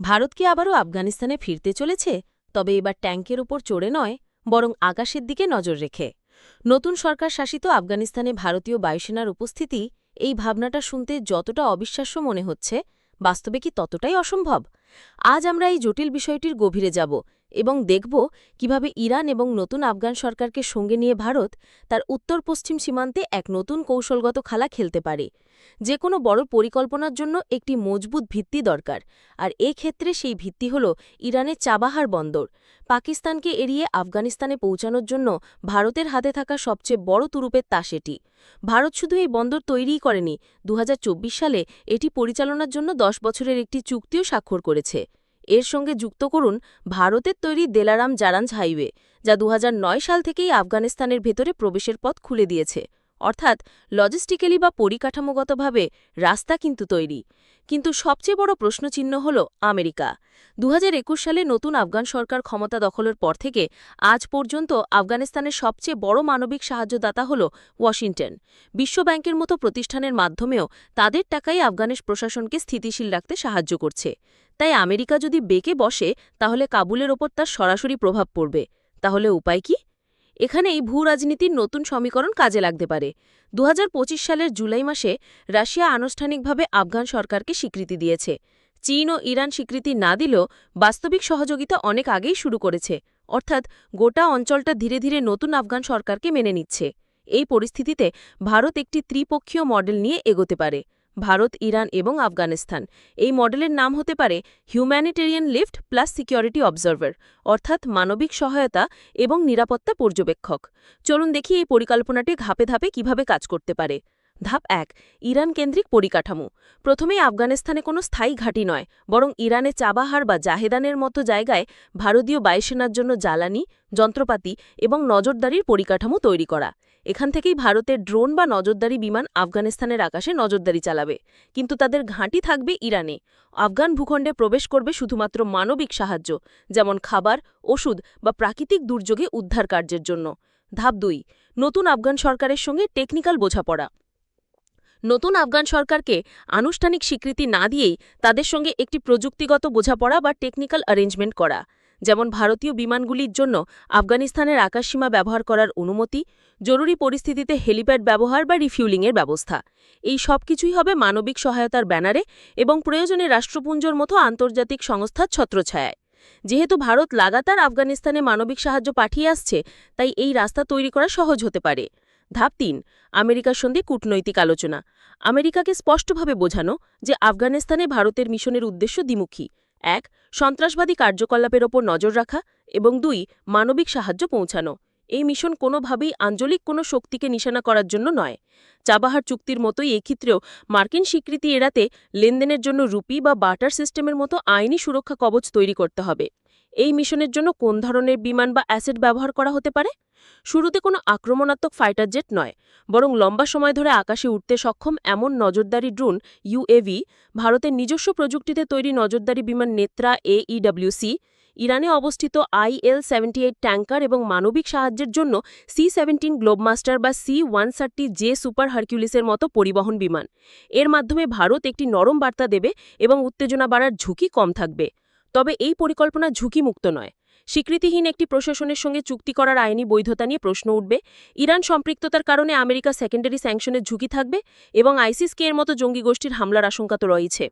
ভারত কি আবারও আফগানিস্তানে ফিরতে চলেছে? তবে এবার ট্যাঙ্কের ওপর চড়ে নয়, বরং আকাশের দিকে নজর রেখে। নতুন সরকার শাসিত আফগানিস্তানে ভারতীয় বায়ুসেনার উপস্থিতি, এই ভাবনাটা শুনতে যতটা অবিশ্বাস্য মনে হচ্ছে, বাস্তবে কি ততটাই অসম্ভব? আজ আমরা এই জটিল বিষয়টির গভীরে যাব এবং দেখব কীভাবে ইরান এবং নতুন আফগান সরকারকে সঙ্গে নিয়ে ভারত তার উত্তর পশ্চিম সীমান্তে এক নতুন কৌশলগত খেলা খেলতে পারে। যে কোনো বড় পরিকল্পনার জন্য একটি মজবুত ভিত্তি দরকার, আর ক্ষেত্রে সেই ভিত্তি হল ইরানের চাবাহার বন্দর। পাকিস্তানকে এড়িয়ে আফগানিস্তানে পৌঁছানোর জন্য ভারতের হাতে থাকা সবচেয়ে বড় তুরুপের তাস এটি। ভারত শুধু এই বন্দর তৈরিই করেনি দু হাজার চব্বিশ সালে এটি পরিচালনার জন্য দশ বছরের একটি চুক্তিও স্বাক্ষর করেছে। এর সঙ্গে যুক্ত করুন ভারতের তৈরি দেলারাম জারাঞ্জ হাইওয়ে, যা দু হাজার নয় সাল থেকেই আফগানিস্তানের ভেতরে প্রবেশের পথ খুলে দিয়েছে। অর্থাৎ লজিস্টিক্যালি বা পরিকাঠামোগতভাবে রাস্তা কিন্তু তৈরি। কিন্তু সবচেয়ে বড় প্রশ্নচিহ্ন হল আমেরিকা। দুহাজার একুশ সালে নতুন আফগান সরকার ক্ষমতা দখলের পর থেকে আজ পর্যন্ত আফগানিস্তানের সবচেয়ে বড় মানবিক সাহায্যদাতা হল ওয়াশিংটন। বিশ্বব্যাংকের মতো প্রতিষ্ঠানের মাধ্যমেও তাদের টাকাই আফগানিস প্রশাসনকে স্থিতিশীল রাখতে সাহায্য করছে। তাই আমেরিকা যদি বেঁকে বসে, তাহলে কাবুলের ওপর তার সরাসরি প্রভাব পড়বে। তাহলে উপায় কি? এখানে এই ভূ রাজনীতির নতুন সমীকরণ কাজে লাগতে পারে। দু হাজার পঁচিশ সালের জুলাই মাসে রাশিয়া আনুষ্ঠানিকভাবে আফগান সরকারকে স্বীকৃতি দিয়েছে। চীন ও ইরান স্বীকৃতি না দিলেও বাস্তবিক সহযোগিতা অনেক আগেই শুরু করেছে। অর্থাৎ গোটা অঞ্চলটা ধীরে ধীরে নতুন আফগান সরকারকে মেনে নিচ্ছে। এই পরিস্থিতিতে ভারত একটি ত্রিপক্ষীয় মডেল নিয়ে এগোতে পারে। ভারত, ইরান এবং আফগানিস্তান। এই মডেলের নাম হতে পারে humanitarian lift plus security observer অর্থাৎ মানবিক সহায়তা এবং নিরাপত্তা পর্যবেক্ষক। চলুন দেখি এই পরিকল্পনাটি ধাপে ধাপে কীভাবে কাজ করতে পারে। ধাপ এক ইরান কেন্দ্রিক পরিকাঠামো। প্রথমেই আফগানিস্তানে কোনো স্থায়ী ঘাঁটি নয়, বরং ইরানে চাবাহার বা জাহেদানের মতো জায়গায় ভারতীয় বায়ুসেনার জন্য জ্বালানি, যন্ত্রপাতি এবং নজরদারির পরিকাঠামো তৈরি করা। এখান থেকেই ভারতের ড্রোন বা নজরদারি বিমান আফগানিস্তানের আকাশে নজরদারি চালাবে। কিন্তু তাদের ঘাঁটি থাকবে ইরানে। আফগান ভূখণ্ডে প্রবেশ করবে শুধুমাত্র মানবিক সাহায্য, যেমন খাবার, ওষুধ বা প্রাকৃতিক দুর্যোগে উদ্ধার কার্যের জন্য। ধাপ দুই, নতুন আফগান সরকারের সঙ্গে টেকনিক্যাল বোঝাপড়া। নতুন আফগান সরকারকে আনুষ্ঠানিক স্বীকৃতি না দিয়েই তাদের সঙ্গে একটি প্রযুক্তিগত বোঝাপড়া বা টেকনিক্যাল অ্যারেঞ্জমেন্ট করা। যেমন ভারতীয় বিমানগুলির জন্য আফগানিস্তানের আকাশসীমা ব্যবহার করার অনুমতি, জরুরি পরিস্থিতিতে হেলিপ্যাড ব্যবহার বা রিফিউলিংয়ের ব্যবস্থা। এই সব কিছুই হবে মানবিক সহায়তার ব্যানারে এবং প্রয়োজনে রাষ্ট্রপুঞ্জর মতো আন্তর্জাতিক সংস্থার ছত্রছায়ায়। যেহেতু ভারত লাগাতার আফগানিস্তানে মানবিক সাহায্য পাঠিয়ে আসছে, তাই এই রাস্তা তৈরি করা সহজ হতে পারে। ধাপ তিন, আমেরিকার সঙ্গে কূটনৈতিক আলোচনা। আমেরিকাকে স্পষ্টভাবে বোঝানো যে আফগানিস্তানে ভারতের মিশনের উদ্দেশ্য দ্বিমুখী। এক, সন্ত্রাসবাদী কার্যকলাপের ওপর নজর রাখা এবং দুই, মানবিক সাহায্য পৌঁছানো। এই মিশন কোনোভাবেই আঞ্চলিক কোনো শক্তিকে নিশানা করার জন্য নয়। চাবাহার চুক্তির মতোই এক্ষেত্রেও মার্কিন স্বীকৃতি এড়াতে লেনদেনের জন্য রুপি বা বাটার সিস্টেমের মতো আইনি সুরক্ষা কবচ তৈরি করতে হবে। এই মিশনের জন্য কোন ধরনের বিমান বা অ্যাসেট ব্যবহার করা হতে পারে? শুরুতে কোনো আক্রমণাত্মক ফাইটার জেট নয়, বরং লম্বা সময় ধরে আকাশে উঠতে সক্ষম এমন নজরদারি ড্রোন ইউএভি ভারতের নিজস্ব প্রযুক্তিতে তৈরি নজরদারি বিমান নেত্রা এইডব্লিউসি ইরানে অবস্থিত আইএল সেভেন্টি এইট ট্যাঙ্কার এবং মানবিক সাহায্যের জন্য সি সেভেন্টিন গ্লোবমাস্টার বা C one thirty J super হারকিউলিসের মতো পরিবহন বিমান। এর মাধ্যমে ভারত একটি নরম বার্তা দেবে এবং উত্তেজনা বাড়ার ঝুঁকি কম থাকবে। তবে এই পরিকল্পনা ঝুঁকিমুক্ত নয়। স্বীকৃতিহীন একটি প্রশাসনের সঙ্গে চুক্তি করার আইনি বৈধতা নিয়ে প্রশ্ন উঠবে। ইরান সম্পৃক্ততার কারণে আমেরিকা সেকেন্ডারি স্যাংশনের ঝুঁকি থাকবে এবং আইসিসকে এর মতো জঙ্গি গোষ্ঠীর হামলার আশঙ্কা তো রয়েছে।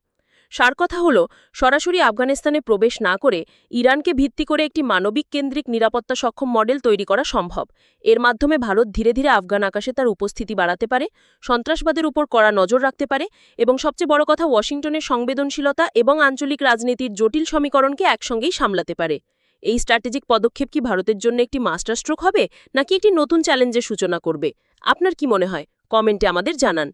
সার কথা হল, সরাসরি আফগানিস্তানে প্রবেশ না করে ইরানকে ভিত্তি করে একটি মানবিক কেন্দ্রিক নিরাপত্তা সক্ষম মডেল তৈরি করা সম্ভব। এর মাধ্যমে ভারত ধীরে ধীরে আফগান আকাশে তার উপস্থিতি বাড়াতে পারে, সন্ত্রাসবাদের উপর কড়া নজর রাখতে পারে এবং সবচেয়ে বড় কথা ওয়াশিংটনের সংবেদনশীলতা এবং আঞ্চলিক রাজনীতির জটিল সমীকরণকে একসঙ্গেই সামলাতে পারে। এই স্ট্র্যাটেজিক পদক্ষেপ কি ভারতের জন্য একটি মাস্টার স্ট্রোক হবে, নাকি একটি নতুন চ্যালেঞ্জের সূচনা করবে? আপনার কি মনে হয়? কমেন্টে আমাদের জানান।